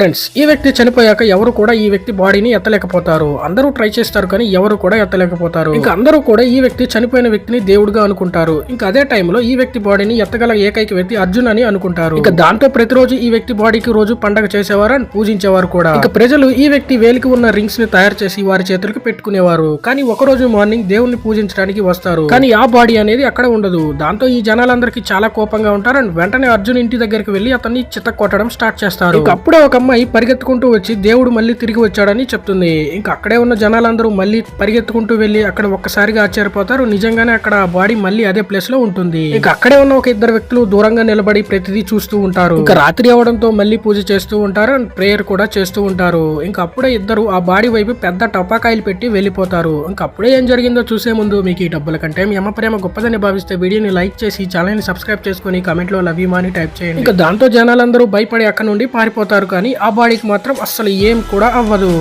Friends ఈ వ్యక్తి చనిపోయాక ఎవరు కూడా ఈ వ్యక్తి బాడీని ఎత్తలేకపోతారు. అందరూ ట్రై చేస్తారు కానీ ఎవరు కూడా ఎత్తలేకపోతారు. ఇంకా అందరూ కూడా ఈ వ్యక్తి చనిపోయిన వ్యక్తిని దేవుడిగా అనుకుంటారు. ఇంకా అదే టైంలో ఈ వ్యక్తి బాడీని ఎత్తగల ఏకైక వ్యక్తి అర్జున్ అని అనుకుంటారు. ఇక దాంతో ప్రతిరోజు ఈ వ్యక్తి బాడీకి రోజు పండగ చేసేవారు అని పూజించేవారు కూడా. ఇక ప్రజలు ఈ వ్యక్తి వేలికి ఉన్న రింగ్స్ని తయారు చేసి వారి చేతులకు పెట్టుకునేవారు. కానీ ఒక రోజు మార్నింగ్ దేవుణ్ణి పూజించడానికి వస్తారు. కానీ ఆ బాడీ అనేది అక్కడ ఉండదు. దాంతో ఈ జనాలందరికీ చాలా కోపంగా ఉంటారు అండ్ వెంటనే అర్జున్ ఇంటి దగ్గరికి వెళ్ళి అతన్ని చిత్త కొట్టడం స్టార్ట్ చేస్తారు. అప్పుడే ఒక అమ్మాయి పరిగెత్తుకుంటూ వచ్చి దేవుడు మళ్ళీ తిరిగి వచ్చాడని చెప్తుంది. ఇంకా అక్కడే ఉన్న జనాలందరూ మళ్ళీ పరిగెత్తుకుంటూ వెళ్ళి అక్కడ ఒక్కసారిగా ఆశ్చర్యపోతారు. నిజంగానే అక్కడ బాడీ మళ్ళీ అదే ప్లేస్లో ఉంటుంది. ఇంకా అక్కడే ఉన్న ఒక ఇద్దరు వ్యక్తులు దూరంగా నిలబడి ప్రతిదీ చూస్తూ ఉంటారు. ఇంకా రాత్రి అవడంతో మళ్ళీ పూజ చేస్తూ ఉంటారు అండ్ ప్రేయర్ కూడా చేస్తూ ఉంటారు. ఇంకా అప్పుడే ఇద్దరు ఆ బాడీ వైపు పెద్ద టపాకాయలు పెట్టి వెళ్ళిపోతారు. ఇంకా అప్పుడే ఏం జరిగిందో చూసే ముందు మీకు ఈ డబ్బుల కంటే మీ అమ్మ ప్రేమ గొప్పదని భావిస్తే వీడియోని లైక్ చేసి ఛానల్ని సబ్స్క్రైబ్ చేసుకుని కమెంట్లో లవ్ యూ అని టైప్ చేయండి. ఇంకా దాంతో జనాలందరూ భయపడి అక్కడ నుండి పారిపోతారు కానీ ఆ బాడీకి మాత్రం అస్సలు ఏం కూడా అవ్వదు.